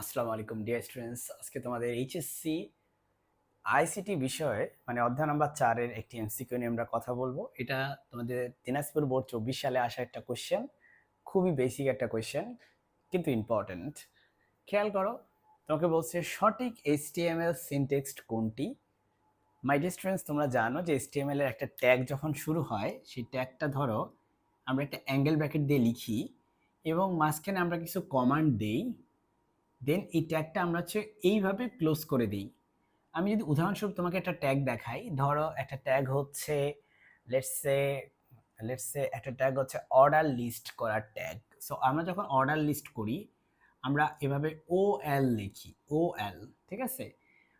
আসসালামু আলাইকুম dear students আজকে তোমাদের এইচএসসি আইসিটি বিষয়ে মানে অধ্যায় নাম্বার চারের একটি এমসিকিউ নিয়ে আমরা কথা বলব। এটা তোমাদের দিনাজপুর বোর্ড চব্বিশ সালে আসা একটা কোয়েশ্চেন খুবই বেসিক একটা কোয়েশ্চেন কিন্তু ইম্পর্ট্যান্ট খেয়াল করো, তোমাকে বলছে, সঠিক এইচটিএমএল সিনটেক্সট কোনটি? মাই ডিয়ার স্টুডেন্টস তোমরা জানো যে এইচটিএমএল এর একটা ট্যাগ যখন শুরু হয়, সেই ট্যাগটা ধরো, আমরা একটা অ্যাঙ্গেল ব্র্যাকেট দিয়ে লিখি, এবং মাঝখানে আমরা কিছু কমান্ড দেই দেন এই ট্যাগটা আমরা হচ্ছে এইভাবে ক্লোজ করে দিই। আমি যদি উদাহরণস্বরূপ তোমাকে একটা ট্যাগ দেখাই, ধরো একটা ট্যাগ হচ্ছে লেটসে লেটসে একটা ট্যাগ হচ্ছে অর্ডার লিস্ট করার ট্যাগ সো আমরা যখন অর্ডার লিস্ট করি, আমরা এভাবে ও এল লিখি ও এল ঠিক আছে?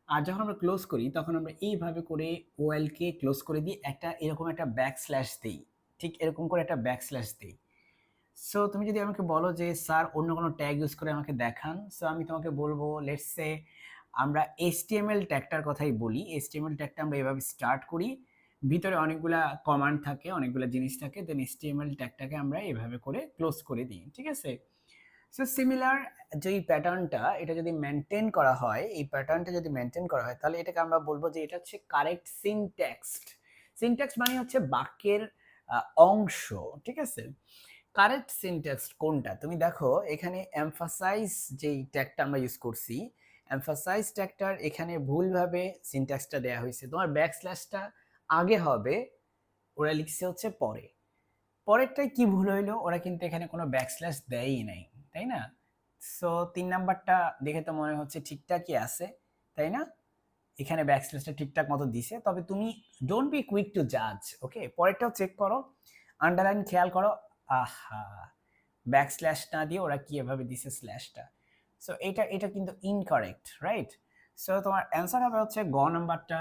আর যখন আমরা ক্লোজ করি, তখন আমরা এইভাবে করে ও এলকে ক্লোজ করে দিই একটা এরকম একটা ব্যাক স্ল্যাশ দিই, ঠিক এরকম করে একটা ব্যাক স্ল্যাশ দিই। সো তুমি যদি আমাকে বলো যে, স্যার, অন্য কোনো ট্যাগ ইউজ করে আমাকে দেখান সো আমি তোমাকে বলব লেটস সে আমরা এইচটিএমএল ট্যাগটার কথাই বলি। এইচটিএমএল ট্যাগটা আমরা এভাবে স্টার্ট করি। ভিতরে অনেকগুলা কমান্ড থাকে, অনেকগুলো জিনিস থাকে দেন এইচটিএমএল ট্যাগটাকে আমরা এভাবে করে ক্লোজ করে দিই, ঠিক আছে? সো সিমিলার যে প্যাটার্নটা এটা যদি মেনটেন করা হয়, এই প্যাটার্নটা যদি মেনটেন করা হয়, তাহলে এটাকে আমরা বলব যে, এটা হচ্ছে কারেক্ট সিনট্যাক্সড সিনট্যাক্স মানে হচ্ছে বাক্যের অংশ, ঠিক আছে? কারেক্ট সিনট্যাক্স কোনটা? তুমি দেখো, এখানে এমফাসাইজ যেই ট্যাগটা আমরা ইউজ করছি এমফাসাইজ ট্যাগটার এখানে ভুলভাবে সিনট্যাক্সটা দেওয়া হয়েছে। তোমার ব্যাক স্ল্যাশটা আগে হবে, ওরা লিখছে হচ্ছে পরে। পরেরটাই কি ভুল হইল? ওরা কিন্তু এখানে কোনো ব্যাক স্ল্যাশ দেয়ই নাই, তাই না? সো তিন নাম্বারটা দেখে তো মনে হচ্ছে ঠিকঠাকই আছে, তাই না? এখানে ব্যাক স্ল্যাশটা ঠিকঠাক মতো দিছে। তবে তুমি ডোন্ট বি কুইক টু জাজ ওকে পরেরটাও চেক করো। আন্ডারলাইন খেয়াল করো আহা ব্যাক স্ল্যাশ না দিয়ে ওরা কি এভাবে দিছে স্ল্যাশটা সো এটা এটা কিন্তু ইনকারেক্ট রাইট সো তোমার অ্যান্সার হবে হচ্ছে গ নাম্বারটা।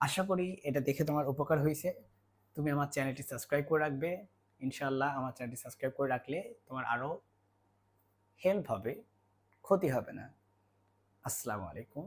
আশা করি এটা দেখে তোমার উপকার হয়েছে। তুমি আমার চ্যানেলটি সাবস্ক্রাইব করে রাখবে। ইনশাল্লাহ আমার চ্যানেলটি সাবস্ক্রাইব করে রাখলে তোমার আরও হেল্প হবে, ক্ষতি হবে না। আসসালামু আলাইকুম।